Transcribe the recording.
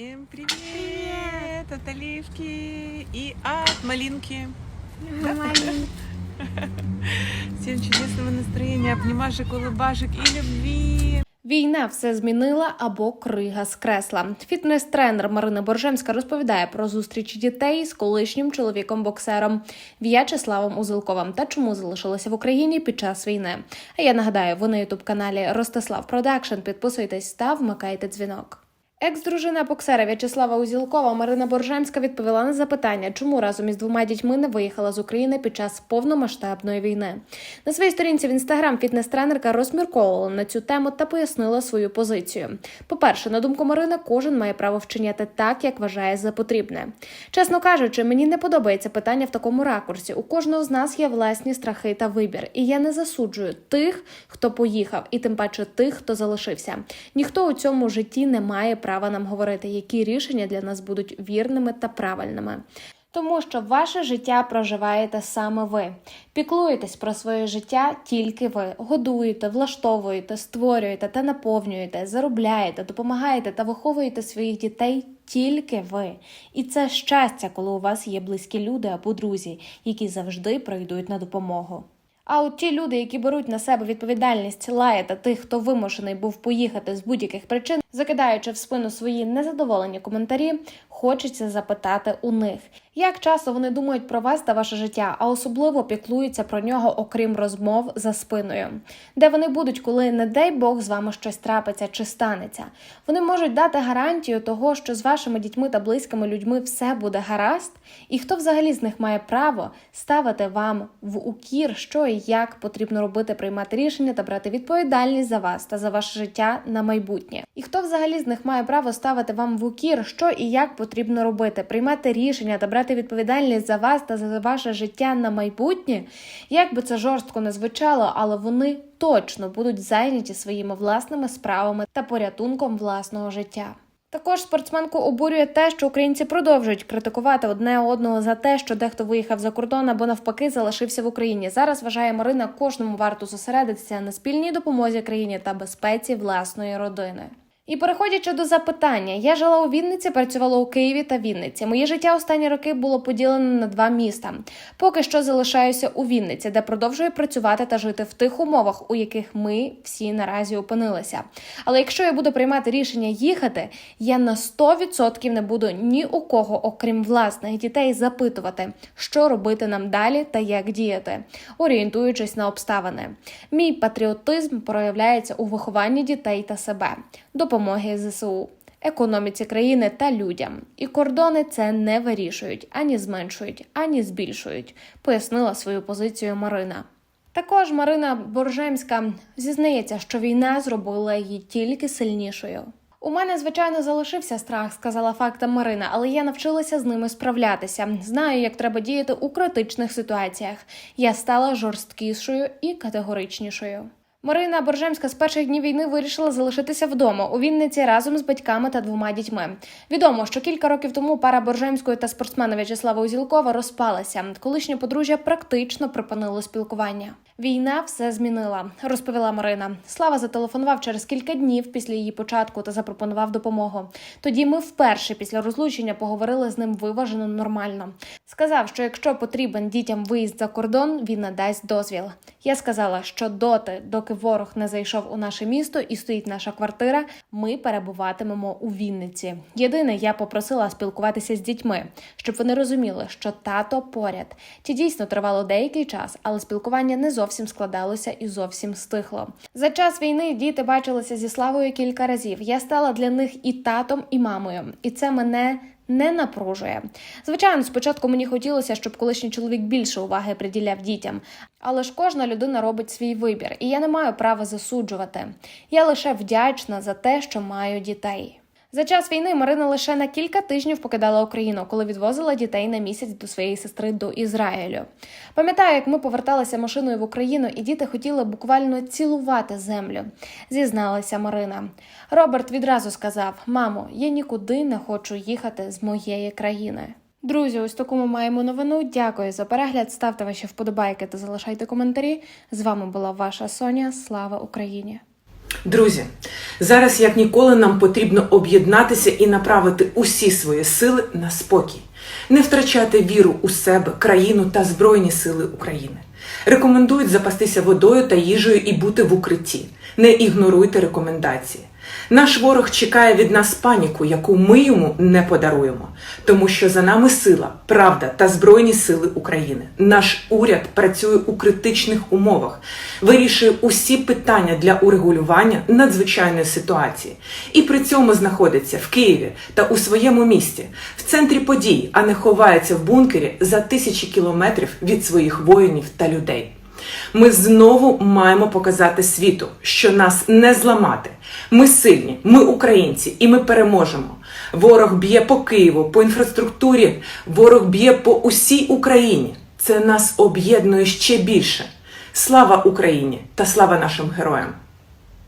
Всем привет! От Оливки и от Малинки. Всем чудесного настроения, обнимашек, улыбашек и любви. Війна все змінила або крига скресла. Фітнес-тренер Марина Боржемська розповідає про зустрічі дітей з колишнім чоловіком-боксером В'ячеславом Узелковим та чому залишилася в Україні під час війни. А я нагадаю, ви на ютуб каналі Ростислав Продакшн. Підписуйтесь та вмикайте дзвінок. Екс-дружина боксера В'ячеслава Узілкова Марина Боржемська відповіла на запитання, чому разом із двома дітьми не виїхала з України під час повномасштабної війни. На своїй сторінці в інстаграм фітнес-тренерка розмірковувала на цю тему та пояснила свою позицію. По-перше, на думку Марини, кожен має право вчиняти так, як вважає за потрібне. Чесно кажучи, мені не подобається питання в такому ракурсі. У кожного з нас є власні страхи та вибір, і я не засуджую тих, хто поїхав, і тим паче тих, хто залишився. Ніхто у цьому житті не має права нам говорити, які рішення для нас будуть вірними та правильними. Тому що ваше життя проживаєте саме ви. Піклуєтесь про своє життя тільки ви. Годуєте, влаштовуєте, створюєте та наповнюєте, заробляєте, допомагаєте та виховуєте своїх дітей тільки ви. І це щастя, коли у вас є близькі люди або друзі, які завжди прийдуть на допомогу. А от ті люди, які беруть на себе відповідальність лаяти тих, хто вимушений був поїхати з будь-яких причин, закидаючи в спину свої незадоволені коментарі, хочеться запитати у них, як часто вони думають про вас та ваше життя, а особливо піклуються про нього, окрім розмов за спиною, де вони будуть, коли, не дай Бог, з вами щось трапиться чи станеться. Вони можуть дати гарантію того, що з вашими дітьми та близькими людьми все буде гаразд, і хто взагалі з них має право ставити вам в укір, що і як потрібно робити, приймати рішення та брати відповідальність за вас та за ваше життя на майбутнє. І хто взагалі з них має право ставити вам в укір, що і як потрібно робити, приймати рішення та брати відповідальність за вас та за ваше життя на майбутнє, як би це жорстко не звучало, але вони точно будуть зайняті своїми власними справами та порятунком власного життя. Також спортсменку обурює те, що українці продовжують критикувати одне одного за те, що дехто виїхав за кордон або навпаки залишився в Україні. Зараз вважає Марина, кожному варто зосередитися на спільній допомозі країні та безпеці власної родини. І переходячи до запитання, я жила у Вінниці, працювала у Києві та Вінниці. Моє життя останні роки було поділене на два міста. Поки що залишаюся у Вінниці, де продовжую працювати та жити в тих умовах, у яких ми всі наразі опинилися. Але якщо я буду приймати рішення їхати, я на 100% не буду ні у кого, окрім власних дітей, запитувати, що робити нам далі та як діяти, орієнтуючись на обставини. Мій патріотизм проявляється у вихованні дітей та себе, допомоги ЗСУ. Економіці країни та людям, і кордони це не вирішують ані зменшують, ані збільшують, пояснила свою позицію Марина. Також Марина Боржемська зізнається, що війна зробила її тільки сильнішою. У мене, звичайно, залишився страх, сказала фактом Марина, але я навчилася з ними справлятися. Знаю, як треба діяти у критичних ситуаціях. Я стала жорсткішою і категоричнішою. Марина Боржемська з перших днів війни вирішила залишитися вдома у Вінниці разом з батьками та двома дітьми. Відомо, що кілька років тому пара Боржемської та спортсмена В'ячеслава Узілкова розпалася. Колишнє подружжя практично припинило спілкування. Війна все змінила, розповіла Марина. Слава зателефонував через кілька днів після її початку та запропонував допомогу. Тоді ми вперше після розлучення поговорили з ним виважено нормально. Сказав, що якщо потрібен дітям виїзд за кордон, він надасть дозвіл. Я сказала, що доти, доки ворог не зайшов у наше місто і стоїть наша квартира, ми перебуватимемо у Вінниці. Єдине, я попросила спілкуватися з дітьми, щоб вони розуміли, що тато поряд. Ті дійсно тривало деякий час, але спілкування не зовсім складалося і зовсім стихло. За час війни діти бачилися зі славою кілька разів. Я стала для них і татом, і мамою, і це мене. Не напружує. Звичайно, спочатку мені хотілося, щоб колишній чоловік більше уваги приділяв дітям, але ж кожна людина робить свій вибір, і я не маю права засуджувати. Я лише вдячна за те, що маю дітей. За час війни Марина лише на кілька тижнів покидала Україну, коли відвозила дітей на місяць до своєї сестри до Ізраїлю. Пам'ятаю, як ми поверталися машиною в Україну, і діти хотіли буквально цілувати землю. Зізналася Марина. Роберт відразу сказав: Мамо, я нікуди не хочу їхати з моєї країни. Друзі, ось таку ми маємо новину. Дякую за перегляд. Ставте ваші вподобайки та залишайте коментарі. З вами була ваша Соня. Слава Україні! Друзі, зараз як ніколи нам потрібно об'єднатися і направити усі свої сили на спокій, не втрачати віру у себе, країну та Збройні Сили України. Рекомендують запастися водою та їжею і бути в укритті. Не ігноруйте рекомендації. Наш ворог чекає від нас паніку, яку ми йому не подаруємо, тому що за нами сила, правда та збройні сили України. Наш уряд працює у критичних умовах, вирішує усі питання для урегулювання надзвичайної ситуації, і при цьому знаходиться в Києві та у своєму місті, в центрі подій, а не ховається в бункері за тисячі кілометрів від своїх воїнів та людей. Ми знову маємо показати світу, що нас не зламати. Ми сильні, ми українці, і ми переможемо. Ворог б'є по Києву, по інфраструктурі, ворог б'є по усій Україні. Це нас об'єднує ще більше. Слава Україні та слава нашим героям!